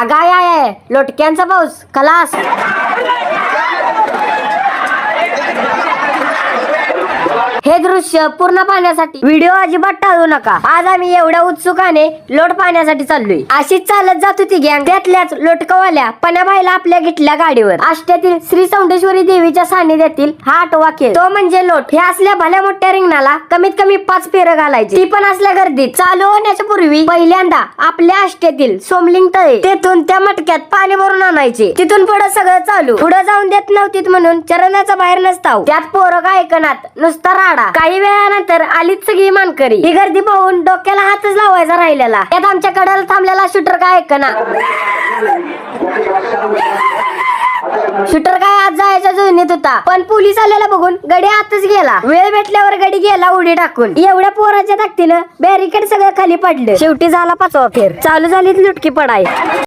आगाय आहे. लोटक्यांचा पाऊस खलास. हे दृश्य पूर्ण पाहण्यासाठी व्हिडिओ अजिबात टाळू नका. आज आम्ही एवढ्या उत्सुकाने लोट पाहण्यासाठी चाललोय. अशीच चालत जात होती गँग. त्यातल्याच लोटकवाल्या पणाबाईला आपल्या घेतल्या गाडीवर. आष्ट्यातील श्री चौंडेश्वरी देवीच्या सान्निध्यातील हा आठवा खेळ. तो म्हणजे लोट. हे असल्या भल्या मोठ्या रिंगणाला कमीत कमी पाच फेरं घालायची. ती पण असल्या गर्दीत. चालू होण्याच्या पूर्वी पहिल्यांदा आपल्या आष्ट्यातील सोमलिंग तळे तेथून त्या मटक्यात पाणी भरून आणायचे. तिथून पुढे सगळं चालू. पुढे जाऊन देत नव्हतीत म्हणून चरणाचा बाहेर नसताव. त्यात पोरं ऐकनात नुसता राड काही वेळानंतर आलीच सगळी मानकरी. ही गर्दी पाहून डोक्याला हातच लावायचा राहिलेला. त्यात आमच्या कडाला थांबलेला शूटर काय ऐकना शूटर काय आज जायच्या जोडणीत होता. पण पोलीस आलेला बघून गडी आतच गेला. वेळ भेटल्यावर गडी गेला उडी टाकून. एवढ्या पोराच्या ताकदीनं बॅरिकेड सगळं खाली पडलं. शेवटी झाला पाचवा फेर. चालू झाली लुटकी पडाय